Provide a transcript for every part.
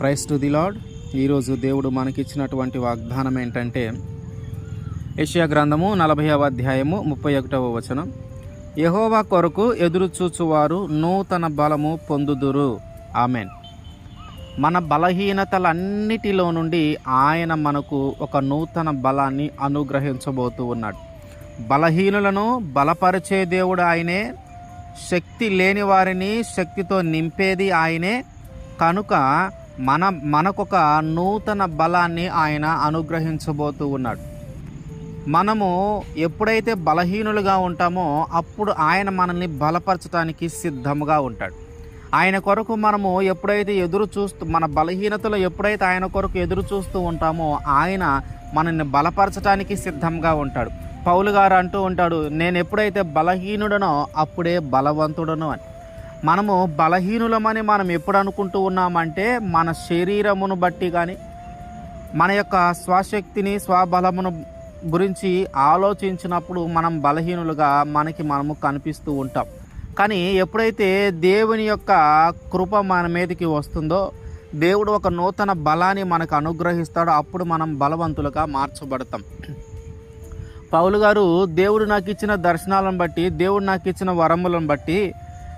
Price to the lord ఈరోజు దేవుడు మనకిచ్చినటువంటి వాగ్దానం ఏంటంటే యెషయా గ్రంథము నలభైవ అధ్యాయము ముప్పై ఒకటవ వచనం. యహోవా కొరకు ఎదురుచూచువారు నూతన బలము పొందుదురు. ఆమెన్. మన బలహీనతలన్నిటిలో నుండి ఆయన మనకు ఒక నూతన బలాన్ని అనుగ్రహించబోతూ ఉన్నాడు. బలహీనులను బలపరిచే దేవుడు ఆయనే. శక్తి లేని వారిని శక్తితో నింపేది ఆయనే. కనుక మన మనకొక నూతన బలాన్ని ఆయన అనుగ్రహించబోతూ ఉన్నాడు. మనము ఎప్పుడైతే బలహీనులుగా ఉంటామో అప్పుడు ఆయన మనల్ని బలపరచడానికి సిద్ధముగా ఉంటాడు. ఆయన కొరకు మనము ఎప్పుడైతే ఎదురు చూస్తూ మన బలహీనతలో ఎప్పుడైతే ఆయన కొరకు ఎదురు చూస్తూ ఉంటామో ఆయన మనల్ని బలపరచడానికి సిద్ధంగా ఉంటాడు. పౌలు గారు అంటూ ఉంటాడు నేను ఎప్పుడైతే బలహీనుడనో అప్పుడే బలవంతుడను అని. మనము బలహీనులమని మనం ఎప్పుడు అనుకుంటూ ఉన్నామంటే మన శరీరమును బట్టి కానీ మన యొక్క స్వశక్తిని స్వబలమును గురించి ఆలోచించినప్పుడు మనం బలహీనులుగా మనకి మనము కనిపిస్తూ ఉంటాం. కానీ ఎప్పుడైతే దేవుని యొక్క కృప మన మీదకి వస్తుందో దేవుడు ఒక నూతన బలాన్ని మనకు అనుగ్రహిస్తాడో అప్పుడు మనం బలవంతులుగా మార్చబడతాం. పౌలు గారు దేవుడు నాకు ఇచ్చిన దర్శనాలను బట్టి దేవుడు నాకు ఇచ్చిన వరములను బట్టి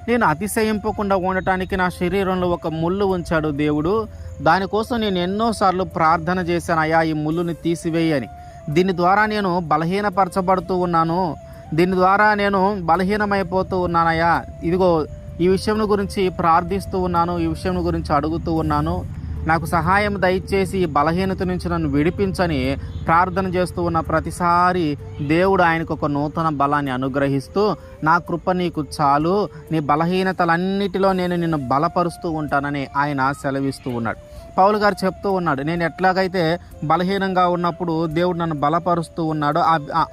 నేను అతిశయింపకుండా ఉండటానికి నా శరీరంలో ఒక ముళ్ళు ఉంచాడు దేవుడు. దానికోసం నేను ఎన్నోసార్లు ప్రార్థన చేశాను అయ్యా ఈ ముళ్ళుని తీసివేయని దీని ద్వారా నేను బలహీనపరచబడుతూ ఉన్నాను. దీని ద్వారా నేను బలహీనమైపోతూ ఉన్నానయ్యా. ఇదిగో ఈ విషయం గురించి ప్రార్థిస్తూ ఉన్నాను ఈ విషయం గురించి అడుగుతూ ఉన్నాను. నాకు సహాయం దయచేసి ఈ బలహీనత నుంచి నన్ను విడిపించని ప్రార్థన చేస్తూ ఉన్న ప్రతిసారి దేవుడు ఆయనకు ఒక నూతన బలాన్ని అనుగ్రహిస్తూ నా కృప నీకు చాలు నీ బలహీనతలన్నిటిలో నేను నిన్ను బలపరుస్తూ ఉంటానని ఆయన సెలవిస్తూ ఉన్నాడు. పౌలు గారు చెప్తూ ఉన్నాడు నేను ఎట్లాగైతే బలహీనంగా ఉన్నప్పుడు దేవుడు నన్ను బలపరుస్తూ ఉన్నాడో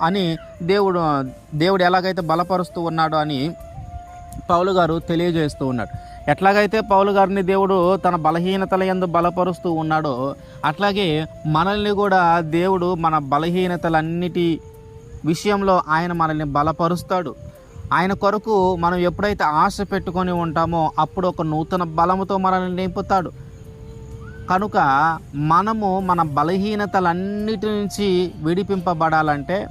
అని దేవుడు దేవుడు ఎలాగైతే బలపరుస్తూ ఉన్నాడో అని పౌలు గారు తెలియజేస్తూ ఉన్నాడు. ఎట్లాగైతే పౌలు గారిని దేవుడు తన బలహీనతల ఎందు బలపరుస్తూ ఉన్నాడో అట్లాగే మనల్ని కూడా దేవుడు మన బలహీనతలన్నిటి విషయంలో ఆయన మనల్ని బలపరుస్తాడు. ఆయన కొరకు మనం ఎప్పుడైతే ఆశ పెట్టుకొని ఉంటామో అప్పుడు ఒక నూతన బలముతో మనల్ని నింపుతాడు. కనుక మనము మన బలహీనతలన్నిటి నుంచి విడిపింపబడాలంటే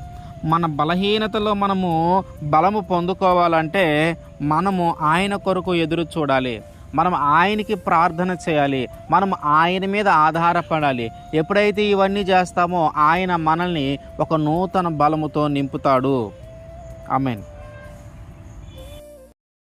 మన బలహీనతలో మనము బలము పొందుకోవాలంటే మనము ఆయన కొరకు ఎదురు చూడాలి. మనం ఆయనకి ప్రార్థన చేయాలి. మనం ఆయన మీద ఆధారపడాలి. ఎప్పుడైతే ఇవన్నీ చేస్తామో ఆయన మనల్ని ఒక నూతన బలముతో నింపుతాడు. I mean